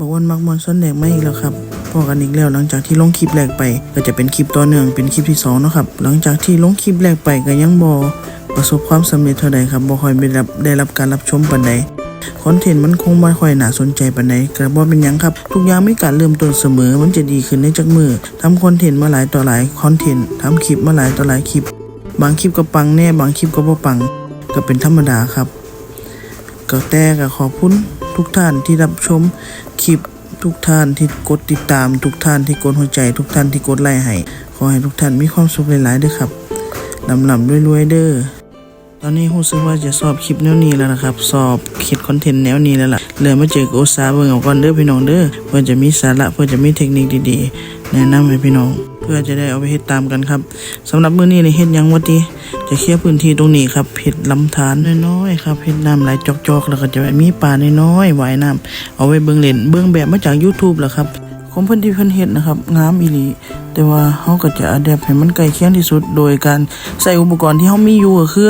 บอกวันมักมวนส้นแดงมาอีกแล้วครับพอกันอีกแล้วหลังจากที่ลงคลิปแรกไป ก็จะเป็นคลิปต่อเนื่องเป็นคลิปที่สองเนาะครับหลังจากที่ลงคลิปแรกไปก็ยังบอประสบความสำเร็จเท่าใดครับบ่ค่อยได้รับได้รับการรับชมปานใดคอนเทนต์มันคงบ่ค่อยน่าสนใจปานใดก็บ่เป็นยังครับ ทุกอย่างไมีการเริ่มต้นเสมอมันจะดีขึ้นในจักมือทำคอนเทนต์มาหลายต่อหลายคอนเทนต์ทำคลิปมาหลายต่อหลายคลิป บางคลิปก็ปังแน่บางคลิปก็บ่ปัง ก็เป็นธรรมดาครับก็แต่ก็ขอบคุณทุกท่านที่รับชม คลิปทุกท่านที่กดติดตามทุกท่านที่กดหัวใจ ทุกท่านที่กดไลค์ให้ขอให้ทุกท่านมีความสุขหลายๆเด้อครับลำลำรวยๆเด้อตอนนี้รู้สึกว่าจะสอบคลิปแนวนี้แล้วนะครับ สอบคิดคอนเทนต์แนวนี้แล้วล่ะเลยมาเจอกับโอซาเบิ่งเอาก่อนเด้อพี่น้องเด้อเพื่อจะมีสาระเพื่อจะมีเทคนิคดีๆ แนะนำให้พี่น้อง พื่อจะได้เอาไปเฮ็ดตามกันครับสำหรับมื้อนี้นี่เฮ็ดหยังวะติจะเคลียร์พื้นที่ตรงนี้ครับเห็ดลำธารน้อยๆครับเห็ดน้ำไหลจอกๆ แล้วก็จะมีปลาน้อยๆว่ายน้ำเอาไว้เบิ่งเล่นเบิ่งแบบมาจาก YouTube แหละครับของเพิ่นที่เพิ่นเฮ็ดนะครับงามอีหลีแต่ว่าเฮาก็จะอัดแอปให้มันใกล้เคียงที่สุด โดยการใส่อุปกรณ์ที่เฮามีอยู่ก็คือ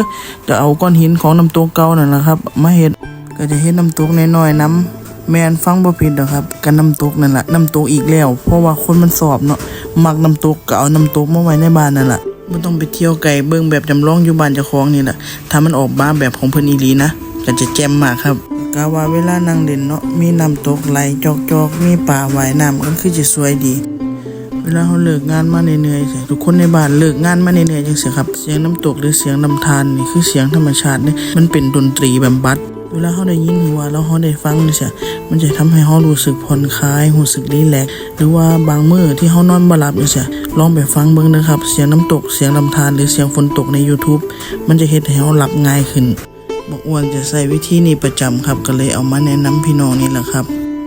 จะเอาก้อนหินของน้ำตกเก่านั่นแหละครับมาเฮ็ดก็จะเฮ็ดน้ำตกน้อยๆน้ำ แมนฟังบ่ผิดดอกครับกันน้ำตกนั่นแหละน้ำตกอีกแล้ว เพราะว่าคนมันสอบเนาะมักน้ำตกก็เอาน้ำตกมาไว้ในบ้านนั่นแหละไม่ต้องไปเที่ยวไกลเบิ่งแบบจำลองอยู่บ้านเจ้าของนี่แหละถ้ามันออกมาแบบของเพิ่นอีหลีนะก็จะแจ่มมากครับกาว่าเวลานั่งเล่นเนาะมีน้ำตกไหลจอกๆมีป่าว่ายน้ำก็คือจะสวยดีเวลาเขาเลิกงานมาเหนื่อยๆสิทุกคนในบ้านเลิกงานมาเหนื่อยๆจังซี่ครับ เสียงน้ำตกหรือเสียงลำธารนี่คือเสียงธรรมชาตินี่มันเป็นดนตรีแบำบัด วลาเขาได้ยินหรือว่าเราเขาได้ฟังนี่สิมันจะทำให้เขารู้สึกผ่อนคลายรู้สึกรีแลกหรือว่าบางมื้อที่เขานอนบ่หลับนี่สิลองไปฟังเบิ่งนะครับ เสียงน้ำตกเสียงลำธารหรือเสียงฝนตกใน YouTube มันจะเฮ็ดให้เขาหลับง่ายขึ้นบอกอ้วนจะใช้วิธีนี้ประจำครับ ก็เลยเอามาแนะนำพี่น้องนี่แหละครับ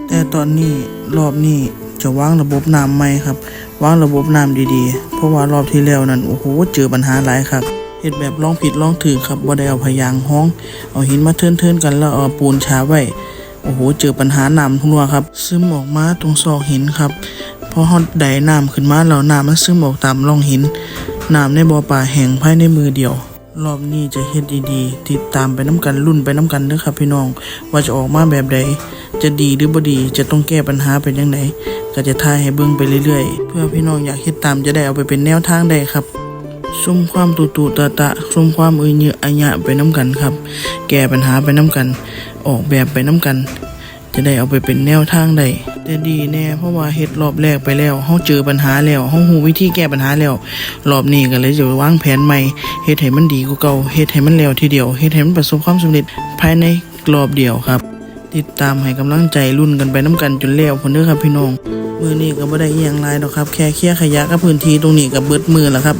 แต่ตอนนี้รอบนี้จะวางระบบน้ำใหม่ครับวางระบบน้ำดีๆ เพราะว่ารอบที่แล้วนั้นโอ้โหเจอปัญหาหลายครับ เฮ็ดแบบลองผิดลองถือครับบ่ได้เอาพยางห้อง เอาหินมาเทินๆกันแล้วเอาปูนฉาไว้ โอ้โห เจอปัญหาน้ำทั่วครับ ซึมออกมาตรงซอกหินครับ พอฮอดไดน้ำขึ้นมาแล้วน้ำมันซึมออกตามร่องหิน น้ำในบ่อป่าแห้งภายในมือเดียว รอบนี้จะเฮ็ดดีๆ ติดตามไปน้ำกันรุ่นไปน้ำกันเด้อครับพี่น้อง ว่าจะออกมาแบบใด จะดีหรือบ่ดี จะต้องแก้ปัญหาเป็นยังไงก็จะถ่ายให้เบิ่งไปเรื่อยๆ เพื่อพี่น้องอยากเฮ็ดตามจะได้เอาไปเป็นแนวทางได้ครับ ซุ่มความตุตุตะตะซุ่มความอือเยอะอัยะไปน้ำกันครับ แก้ปัญหาไปน้ำกัน ออกแบบไปน้ำกัน จะได้เอาไปเป็นแนวทางได้แต่ดีแน่เพราะว่าเฮ็ดรอบแรกไปแล้วเฮาเจอปัญหาแล้วเฮาฮู้วิธีแก้ปัญหาแล้ว รอบนี้ก็เลยจะวางแผนใหม่เฮ็ดให้มันดีกว่าเก่าเฮ็ดให้มันแล้วทีเดียวเฮ็ดให้มันประสบความสำเร็จภายในรอบเดียวครับติดตามให้กำลังใจรุ่นกันไปน้ำกันจนแล้วพ่นเด้อครับพี่น้องมือนี้ก็บ่ได้อียังลายดอกครับ แค่เคลียร์ขยะกับพื้นที่ตรงนี้ก็เบิดมือแล้วครับ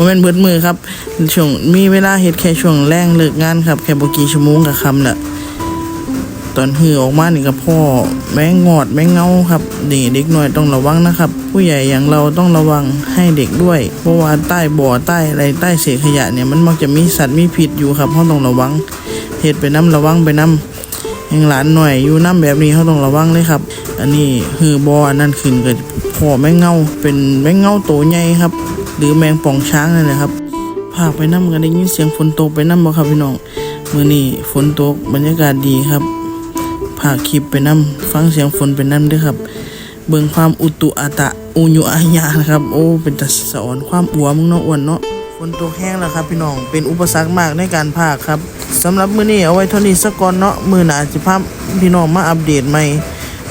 บ่แม่นเบิดมือครับช่วงมีเวลาเฮ็ดแค่ช่วงแรงเลิกงานครับ แค่บ่กี่ชั่วโมงก็ค่ำละตอนหือออกมานี่กับพ่อแม่งงอดแม่งเงาครับนี่เด็กหน่อยต้องระวังนะครับ ผู้ใหญ่อย่างเราต้องระวังให้เด็กด้วย เพราะว่าใต้บ่อใต้อะไรใต้เศษขยะเนี่ยมันมักจะมีสัตว์มีพิษอยู่ครับเขาต้องระวังเหตุไปน้ำระวังไปน้ำยังหลานหน่อยอยู่น้ำแบบนี้เขาต้องระวังเลยครับ อันนี้หือบออันนั้นขึ้นก็พ่อแม่งเงาเป็นแม่งเงาโตใหญ่ครับ หรือแมงป่องช้างนั่นแหละครับพากไปน้ำกันได้ยินเสียงฝนตกไปน้ำบ่ครับพี่น้องมื้อนี้ฝนตกบรรยากาศดีครับพากคลิปไปนํฟังเสียงฝนไปนํด้วยครับ เบิ่งความอุตุอาตะอุยุอายานะครับโอ้เป็นตะสอนความอัวมึงเนาะอ้วนเนาะฝนตกแห้งแล้วครับพี่น้องเป็นอุปสรรคมากในการพากครับสำหรับมื้อนี้เอาไว้เท่านี้สักก่อนเนาะมื้อหน้าสิพาพี่น้องมาอัปเดตใหม่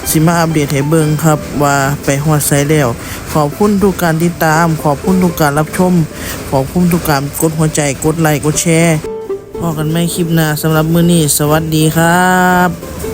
สิมาอัปเดตให้เบิ่งครับว่าไปฮอดไซแล้ว ขอบคุณทุกการติดตาม ขอบคุณทุกการรับชม ขอบคุณทุกการกดหัวใจกดไลค์กดแชร์พอกันไม่คลิปหน้าสำหรับมื้อนี้ สวัสดีครับ